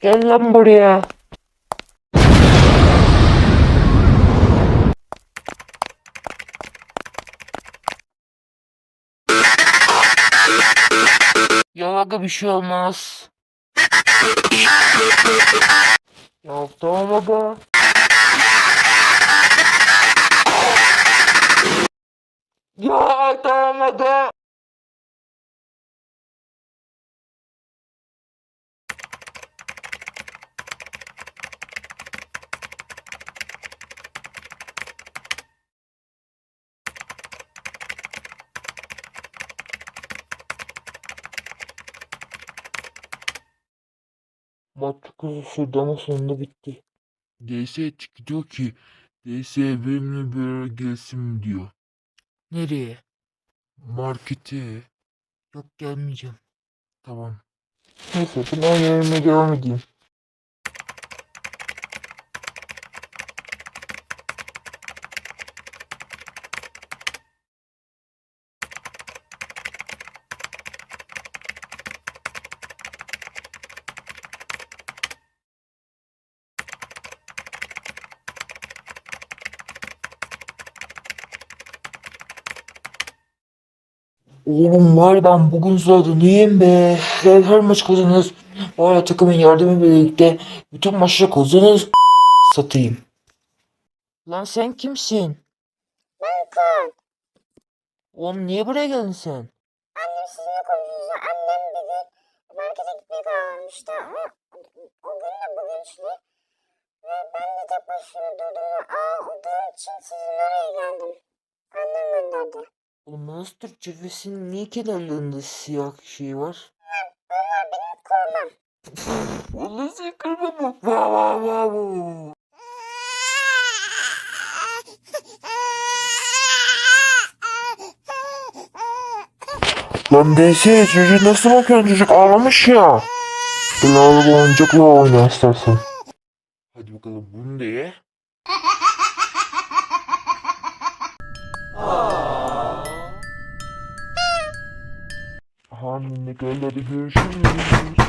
Gel lan buraya. Ya aga bir şey olmaz. Ya tamam aga. Ya tamam aga. Maç şuradan sonunda bitti. DS diyor ki DS benimle beraber gelsin diyor. Nereye? Markete. Yok gelmeyeceğim. Tamam. Neyse ben yerime devam edeyim. Oğlum var ben bugün zaten iyiyim be. Her, her maç kazanırız. Ya takımın yardımı birlikte bütün maçları kazanırız. Satayım. Lan sen kimsin? Ben Kaan. Oğlum niye buraya geldin sen? Annem sizinle konuşuyordu. Annem gün markete gitmeye karar vermişti ama o gün de bugün işte. Ve ben de tek başıma durdum ve ağladığım için sizin oraya geldim. Annem gönderdi. Bu Türkçe ve senin niye kenarlarında siyah şey var? Onlar benim korumam. Vallahi sen kırma mı? Va va va va. Lan DS çocuk nasıl bakıyorsun çocuk ağlamış ya. Gel alıp oyuncakla oyna istersen. Hadi bakalım bunu da ye. Hamile görüşürüz.